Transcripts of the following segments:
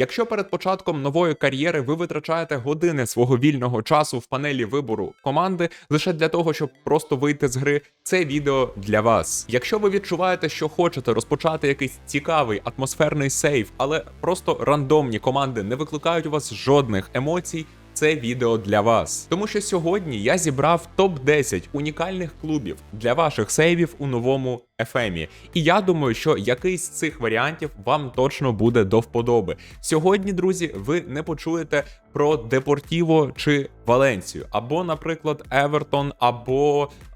Якщо перед початком нової кар'єри ви витрачаєте години свого вільного часу в панелі вибору команди лише для того, щоб просто вийти з гри, це відео для вас. Якщо ви відчуваєте, що хочете розпочати якийсь цікавий атмосферний сейф, але просто рандомні команди не викликають у вас жодних емоцій. Це відео для вас, тому що сьогодні я зібрав топ 10 унікальних клубів для ваших сейвів у новому FM. І я думаю, що якийсь з цих варіантів вам точно буде до вподоби. Сьогодні, друзі, ви не почуєте про Депортіво чи Валенцію, або, наприклад, Евертон, або е,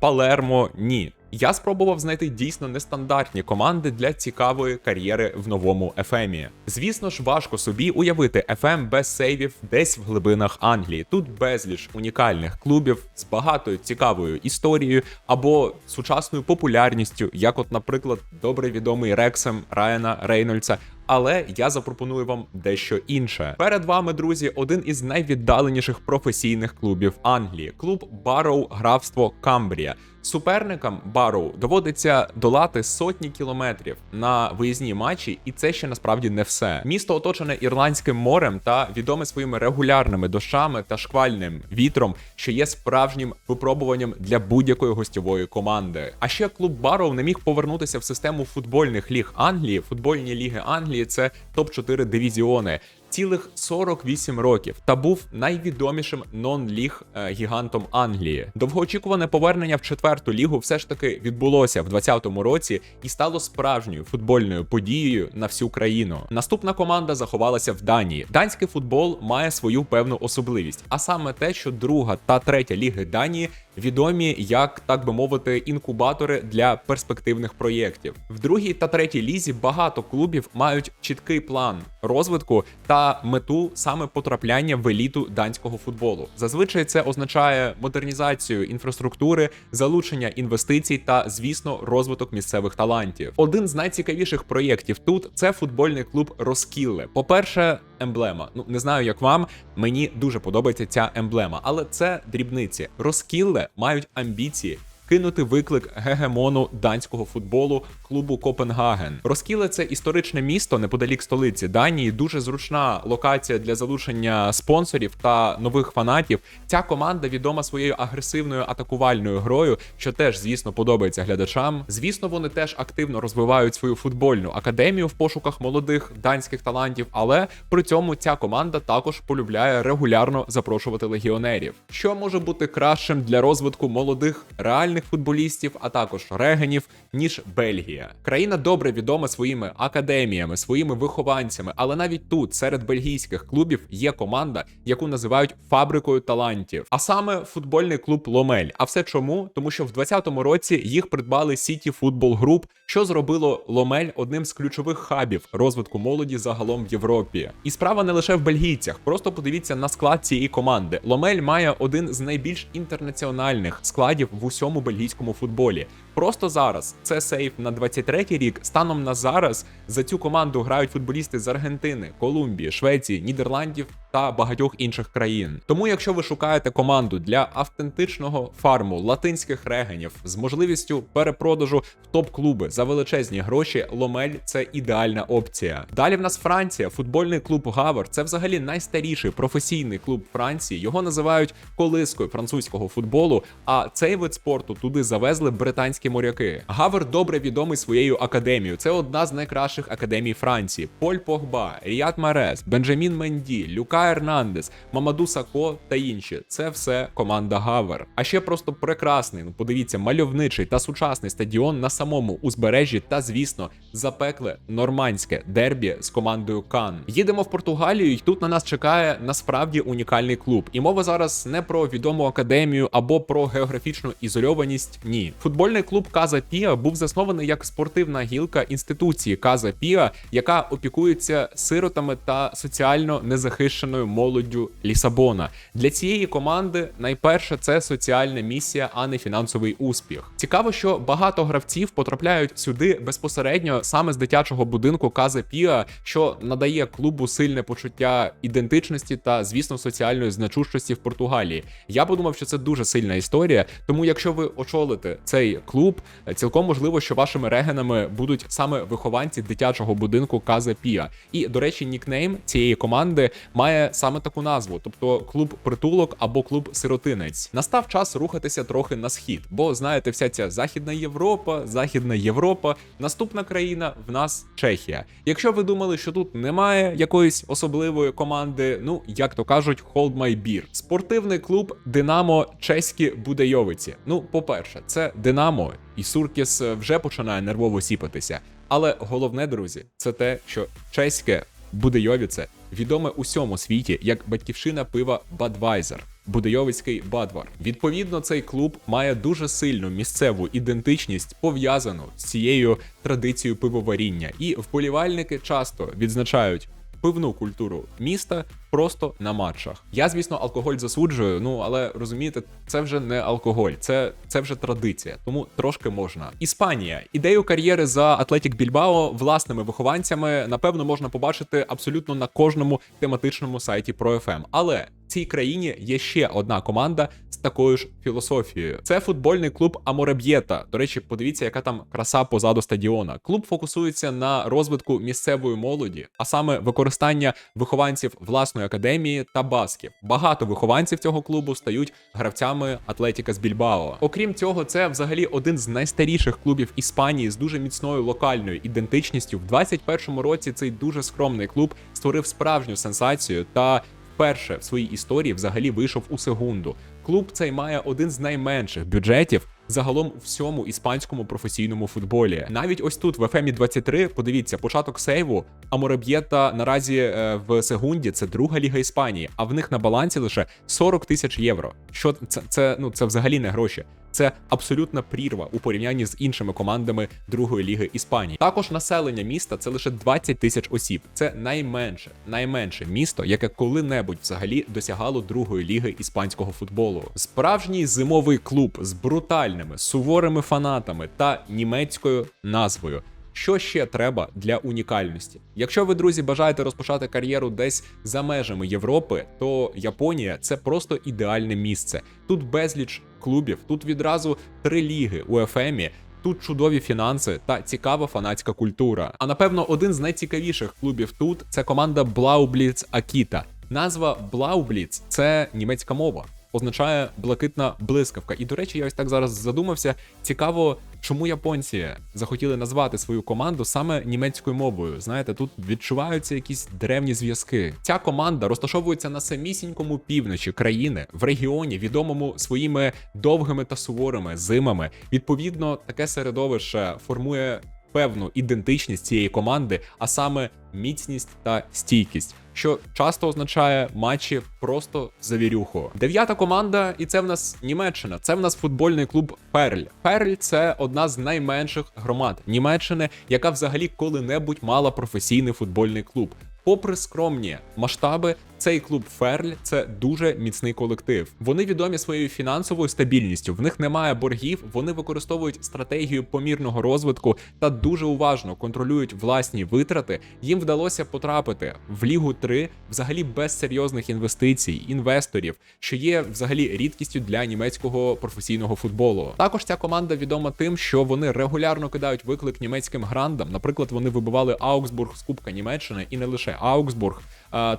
Палермо. Ні. Я спробував знайти дійсно нестандартні команди для цікавої кар'єри в новому ефемі. Звісно ж, важко собі уявити ефем без сейвів десь в глибинах Англії. Тут безліч унікальних клубів з багатою цікавою історією або сучасною популярністю, як, от, наприклад, добре відомий Рексем Райана Рейнольдса. Але я запропоную вам дещо інше. Перед вами, друзі, один із найвіддаленіших професійних клубів Англії клуб Барроу Графство Камбрія. Суперникам Барроу доводиться долати сотні кілометрів на виїзні матчі, і це ще насправді не все. Місто оточене ірландським морем та відоме своїми регулярними дощами та шквальним вітром, що є справжнім випробуванням для будь-якої гостьової команди. А ще клуб Барроу не міг повернутися в систему футбольних ліг Англії. Футбольні ліги Англії це топ 4 дивізіони. Цілих 48 років та був найвідомішим нон-ліг е, гігантом Англії. Довгоочікуване повернення в четверту лігу все ж таки відбулося в 2020 році і стало справжньою футбольною подією на всю країну. Наступна команда заховалася в Данії. Данський футбол має свою певну особливість, а саме те, що друга та третя ліги Данії відомі як так би мовити інкубатори для перспективних проєктів. В другій та третій лізі багато клубів мають чіткий план розвитку та мету саме потрапляння в еліту данського футболу. Зазвичай це означає модернізацію інфраструктури, залучення інвестицій та, звісно, розвиток місцевих талантів. Один з найцікавіших проєктів тут це футбольний клуб Роскілле. По-перше, емблема. Ну не знаю, як вам. Мені дуже подобається ця емблема, але це дрібниці. Розкілле мають амбіції. Кинути виклик гегемону данського футболу клубу Копенгаген. Роскіле це історичне місто неподалік столиці Данії. Дуже зручна локація для залучення спонсорів та нових фанатів. Ця команда відома своєю агресивною атакувальною грою, що теж, звісно, подобається глядачам. Звісно, вони теж активно розвивають свою футбольну академію в пошуках молодих данських талантів, але при цьому ця команда також полюбляє регулярно запрошувати легіонерів. Що може бути кращим для розвитку молодих реальних футболістів, а також регенів, ніж Бельгія. Країна добре відома своїми академіями, своїми вихованцями, але навіть тут, серед бельгійських клубів, є команда, яку називають фабрикою талантів, а саме футбольний клуб Ломель. А все чому? Тому що в 2020 році їх придбали City Football Group, що зробило Ломель одним з ключових хабів розвитку молоді загалом в Європі. І справа не лише в бельгійцях. Просто подивіться на склад цієї команди. Ломель має один з найбільш інтернаціональних складів в усьому бельгійському футболі. Просто зараз це сейф на 23-й рік. Станом на зараз за цю команду грають футболісти з Аргентини, Колумбії, Швеції, Нідерландів та багатьох інших країн. Тому, якщо ви шукаєте команду для автентичного фарму латинських регенів з можливістю перепродажу в топ-клуби за величезні гроші, Ломель це ідеальна опція. Далі в нас Франція, футбольний клуб Гавер. Це взагалі найстаріший професійний клуб Франції. Його називають колискою французького футболу. А цей вид спорту туди завезли британські моряки. Гавер добре відомий своєю академією. Це одна з найкращих академій Франції. Поль Погба, Ріат Марес, Бенджамін Менді, Люка Ернандес, Мамаду Сако та інші. Це все команда Гавер. А ще просто прекрасний. Ну подивіться, мальовничий та сучасний стадіон на самому узбережжі. Та звісно, запекле нормандське дербі з командою Кан. Їдемо в Португалію, і тут на нас чекає насправді унікальний клуб. І мова зараз не про відому академію або про географічну ізольованість. Ні, футбольний клуб Каза Піа був заснований як спортивна гілка інституції Каза Піа, яка опікується сиротами та соціально незахищеною молоддю Лісабона. Для цієї команди найперше це соціальна місія, а не фінансовий успіх. Цікаво, що багато гравців потрапляють сюди безпосередньо саме з дитячого будинку Каза Піа, що надає клубу сильне почуття ідентичності та, звісно, соціальної значущості в Португалії. Я подумав, що це дуже сильна історія. Тому, якщо ви очолите цей клуб. Е, Цілком можливо, що вашими регенами будуть саме вихованці дитячого будинку Каза Пія. І до речі, нікнейм цієї команди має саме таку назву, тобто клуб притулок або клуб сиротинець. Настав час рухатися трохи на схід, бо знаєте, вся ця західна Європа, західна Європа. Наступна країна в нас Чехія. Якщо ви думали, що тут немає якоїсь особливої команди, ну як то кажуть, hold my beer. Спортивний клуб Динамо Чеські Будейовиці. Ну, по-перше, це Динамо, і Суркіс вже починає нервово сіпатися. Але головне, друзі, це те, що чеське Будейовіце відоме усьому світі як батьківщина пива Бадвайзер. Будейовицький Бадвар. Відповідно, цей клуб має дуже сильну місцеву ідентичність, пов'язану з цією традицією пивоваріння, і вболівальники часто відзначають пивну культуру міста просто на матчах. Я, звісно, алкоголь засуджую, ну але розумієте, це вже не алкоголь, це, це вже традиція, тому трошки можна. Іспанія. Ідею кар'єри за Атлетік Більбао власними вихованцями, напевно, можна побачити абсолютно на кожному тематичному сайті про FM. Але цій країні є ще одна команда з такою ж філософією. Це футбольний клуб Амореб'єта. До речі, подивіться, яка там краса позаду стадіона. Клуб фокусується на розвитку місцевої молоді, а саме використання вихованців власної академії та басків. Багато вихованців цього клубу стають гравцями Атлетіка з Більбао. Окрім цього, це взагалі один з найстаріших клубів Іспанії з дуже міцною локальною ідентичністю. В 21-му році цей дуже скромний клуб створив справжню сенсацію та вперше в своїй історії взагалі вийшов у секунду. Клуб цей має один з найменших бюджетів. Загалом у всьому іспанському професійному футболі. Навіть ось тут в FM 23, подивіться, початок сейву. Амореб'єта наразі е, в Сегунді це друга ліга Іспанії, а в них на балансі лише 40 тисяч євро. Що це, це ну це взагалі не гроші. Це абсолютна прірва у порівнянні з іншими командами другої ліги Іспанії. Також населення міста це лише 20 тисяч осіб. Це найменше, найменше місто, яке коли-небудь взагалі досягало другої ліги іспанського футболу. Справжній зимовий клуб з брутальними суворими фанатами та німецькою назвою. Що ще треба для унікальності? Якщо ви, друзі, бажаєте розпочати кар'єру десь за межами Європи, то Японія це просто ідеальне місце. Тут безліч клубів, тут відразу три ліги у ФМі. Тут чудові фінанси та цікава фанатська культура. А напевно, один з найцікавіших клубів тут це команда Blaublitz Акіта. Назва Blaublitz – це німецька мова. Означає блакитна блискавка. І до речі, я ось так зараз задумався. Цікаво, чому японці захотіли назвати свою команду саме німецькою мовою. Знаєте, тут відчуваються якісь древні зв'язки. Ця команда розташовується на самісінькому півночі країни в регіоні, відомому своїми довгими та суворими зимами. Відповідно, таке середовище формує певну ідентичність цієї команди, а саме міцність та стійкість. Що часто означає матчі просто завірюху. Дев'ята команда, і це в нас Німеччина. Це в нас футбольний клуб Перль. Перль це одна з найменших громад Німеччини, яка взагалі коли-небудь мала професійний футбольний клуб. Попри скромні масштаби, цей клуб Ферль це дуже міцний колектив. Вони відомі своєю фінансовою стабільністю. В них немає боргів. Вони використовують стратегію помірного розвитку та дуже уважно контролюють власні витрати. Їм вдалося потрапити в Лігу 3 взагалі без серйозних інвестицій, інвесторів, що є взагалі рідкістю для німецького професійного футболу. Також ця команда відома тим, що вони регулярно кидають виклик німецьким грандам. Наприклад, вони вибивали Аугсбург з Кубка Німеччини і не лише Аугсбург.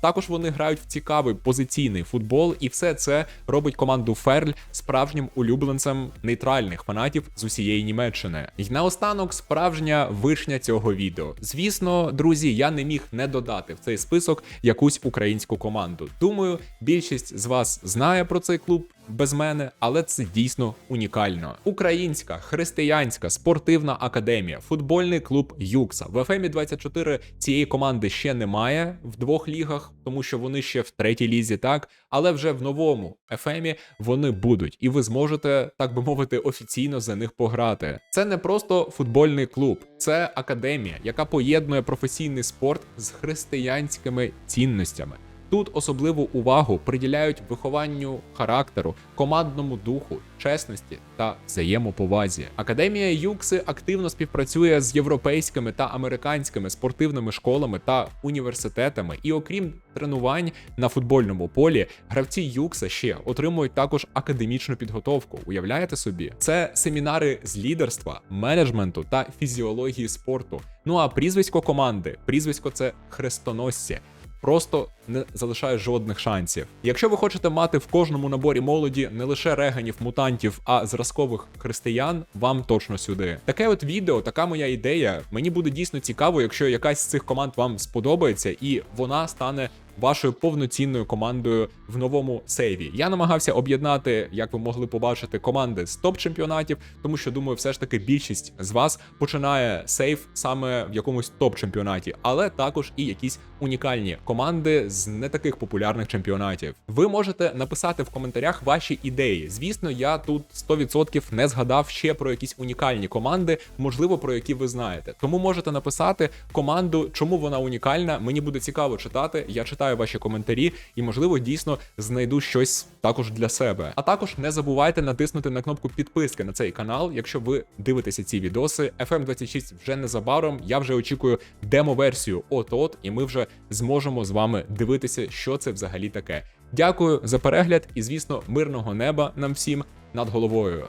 Також вони грають в цікавий позиційний футбол, і все це робить команду Ферль справжнім улюбленцем нейтральних фанатів з усієї Німеччини. І наостанок справжня вишня цього відео. Звісно, друзі, я не міг не додати в цей список якусь українську команду. Думаю, більшість з вас знає про цей клуб. Без мене, але це дійсно унікально. Українська християнська спортивна академія, футбольний клуб Юкса. В ФМі 24 цієї команди ще немає в двох лігах, тому що вони ще в третій лізі, так але вже в новому ФМі вони будуть, і ви зможете, так би мовити, офіційно за них пограти. Це не просто футбольний клуб, це академія, яка поєднує професійний спорт з християнськими цінностями. Тут особливу увагу приділяють вихованню характеру, командному духу, чесності та взаємоповазі. Академія Юкси активно співпрацює з європейськими та американськими спортивними школами та університетами. І окрім тренувань на футбольному полі, гравці Юкса ще отримують також академічну підготовку. Уявляєте собі? Це семінари з лідерства, менеджменту та фізіології спорту. Ну а прізвисько команди, прізвисько це хрестоносці просто не залишає жодних шансів. Якщо ви хочете мати в кожному наборі молоді не лише реганів, мутантів, а зразкових християн, вам точно сюди. Таке от відео, така моя ідея. Мені буде дійсно цікаво, якщо якась з цих команд вам сподобається, і вона стане. Вашою повноцінною командою в новому сейві. Я намагався об'єднати, як ви могли побачити, команди з топ-чемпіонатів, тому що думаю, все ж таки більшість з вас починає сейф саме в якомусь топ-чемпіонаті, але також і якісь унікальні команди з не таких популярних чемпіонатів. Ви можете написати в коментарях ваші ідеї. Звісно, я тут 100% не згадав ще про якісь унікальні команди, можливо, про які ви знаєте. Тому можете написати команду, чому вона унікальна. Мені буде цікаво читати. Я читаю ваші коментарі і, можливо, дійсно знайду щось також для себе. А також не забувайте натиснути на кнопку підписки на цей канал, якщо ви дивитеся ці відоси. FM26 вже незабаром. Я вже очікую демо-версію от-от, і ми вже зможемо з вами дивитися, що це взагалі таке. Дякую за перегляд і, звісно, мирного неба нам всім над головою.